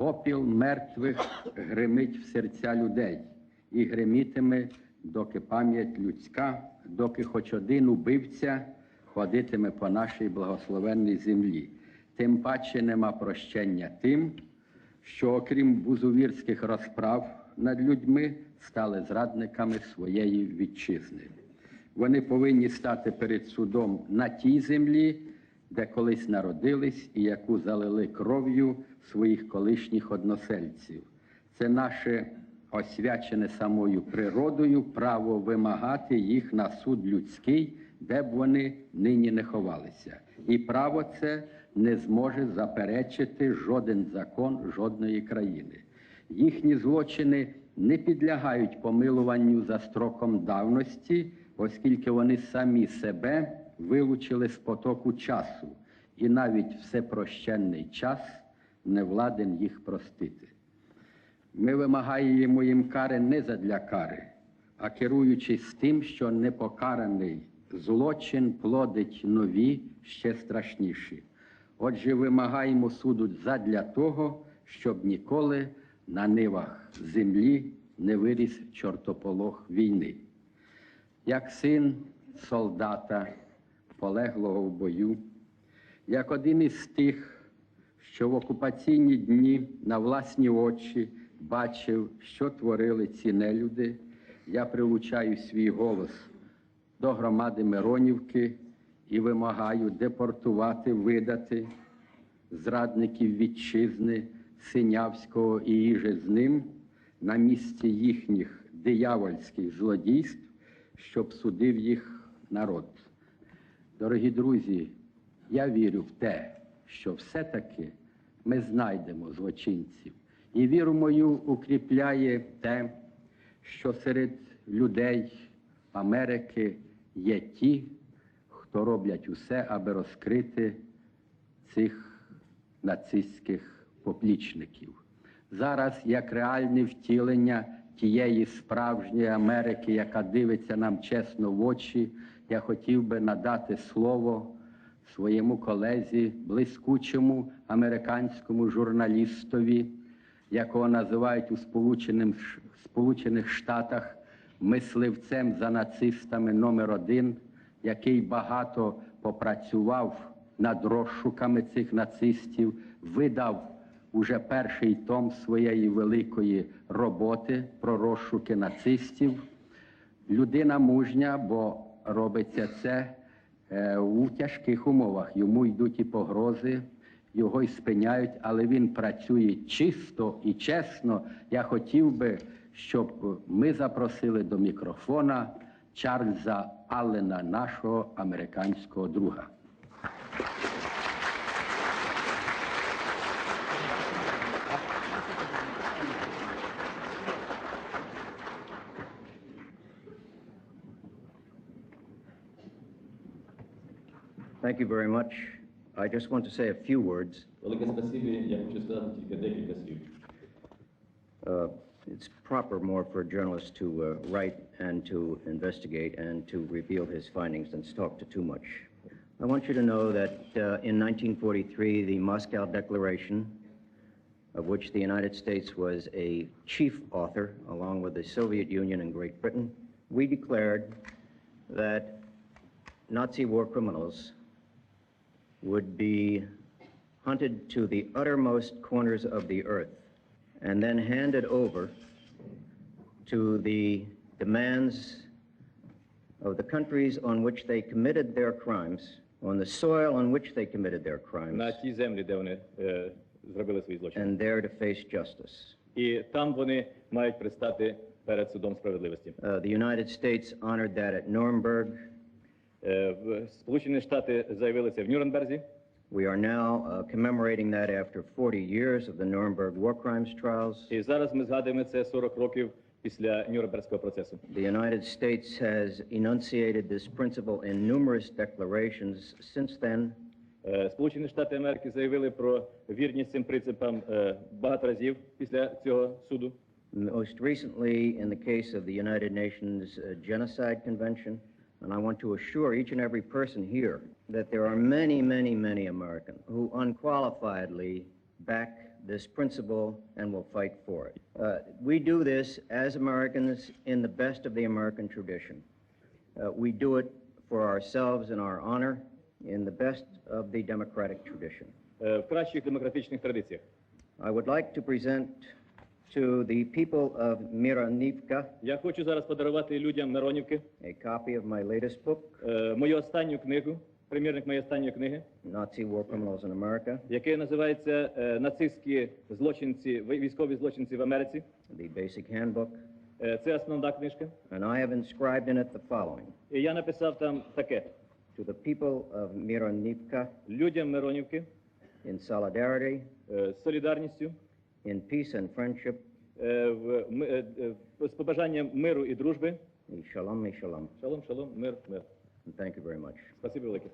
Попіл мертвих гримить в серця людей і гримітиме, доки пам'ять людська, доки хоч один убивця ходитиме по нашій благословенній землі. Тим паче нема прощення тим, що окрім бузувірських розправ над людьми стали зрадниками своєї вітчизни. Вони повинні стати перед судом на тій землі, де колись народились і яку залили кров'ю своїх колишніх односельців. Це наше освячене самою природою право вимагати їх на суд людський, де б вони нині не ховалися. І право це не зможе заперечити жоден закон жодної країни. Їхні злочини не підлягають помилуванню за строком давності, оскільки вони самі себе вилучили з потоку часу, і навіть всепрощенний час не владен їх простити. Ми вимагаємо їм кари не задля кари, а керуючись тим, що непокараний злочин плодить нові, ще страшніші. Отже, вимагаємо суду задля того, щоб ніколи на нивах землі не виріс чортополох війни. Як син солдата, полеглого в бою, як один із тих, що в окупаційні дні на власні очі бачив, що творили ці нелюди, я прилучаю свій голос до громади Миронівки і вимагаю депортувати, видати зрадників вітчизни Синявського і їже з ним на місці їхніх диявольських злодійств, щоб судив їх народ. Дорогі друзі, я вірю в те, що все-таки ми знайдемо злочинців. І віру мою укріпляє те, що серед людей Америки є ті, хто роблять усе, аби розкрити цих нацистських поплічників. Зараз як реальне втілення тієї справжньої Америки, яка дивиться нам чесно в очі, я хотів би надати слово своєму колезі, блискучому американському журналістові, якого називають у Сполучених Штатах мисливцем за нацистами номер один, який багато попрацював над розшуками цих нацистів, видав уже перший том своєї великої роботи про розшуки нацистів. Людина мужня, бо робиться це е, у тяжких умовах. Йому йдуть і погрози, його й спиняють, але він працює чисто і чесно. Я хотів би, щоб ми запросили до мікрофона Чарльза Аллена, нашого американського друга. Thank you very much. I just want to say a few words. Uh, it's proper more for a journalist to uh, write and to investigate and to reveal his findings than to talk to too much. I want you to know that uh, in 1943, the Moscow Declaration, of which the United States was a chief author, along with the Soviet Union and Great Britain, we declared that Nazi war criminals would be hunted to the uttermost corners of the earth and then handed over to the demands of the countries on which they committed their crimes, on the soil on which they committed their crimes, На тій землі, де вони е, зробили свої злочини. and there to face justice. І там вони мають предстати перед судом справедливості. Uh, the United States honored that at Nuremberg. Е, в Сполучені Штати заявили це в Нюрнберзі. We are now uh, commemorating that after 40 years of the Nuremberg war crimes trials. І зараз ми згадуємо це 40 років після Нюрнберзького процесу. The United States has enunciated this principle in numerous declarations since then. Е, Сполучені Штати Америки заявили про вірність цим принципам е, багато разів після цього суду. Most recently, in the case of the United Nations uh, Genocide Convention, And I want to assure each and every person here that there are many, many, many Americans who unqualifiedly back this principle and will fight for it. Uh, we do this as Americans in the best of the American tradition. Uh, we do it for ourselves and our honor in the best of the democratic tradition. Uh, I would like to present to the people of Miranivka Я хочу зараз подарувати людям Миронівки. A copy of my latest book, е, мою останню книгу, примірник моєї останньої книги, Nazi War Criminals in America, яке називається е, Нацистські злочинці, вій- військові злочинці в Америці. the basic handbook, Е, Це основна книжка. and I have inscribed in it the following. І я написав там таке: To the people of Miranivka, людям Миронівки. In solidarity, е, з солідарністю, in peace and friendship, е, в, ми- е, е, з побажанням миру і дружби. me shalom, me shalom. Шалом, шалом, мир, мир. And thank you very much. Спасибо велике.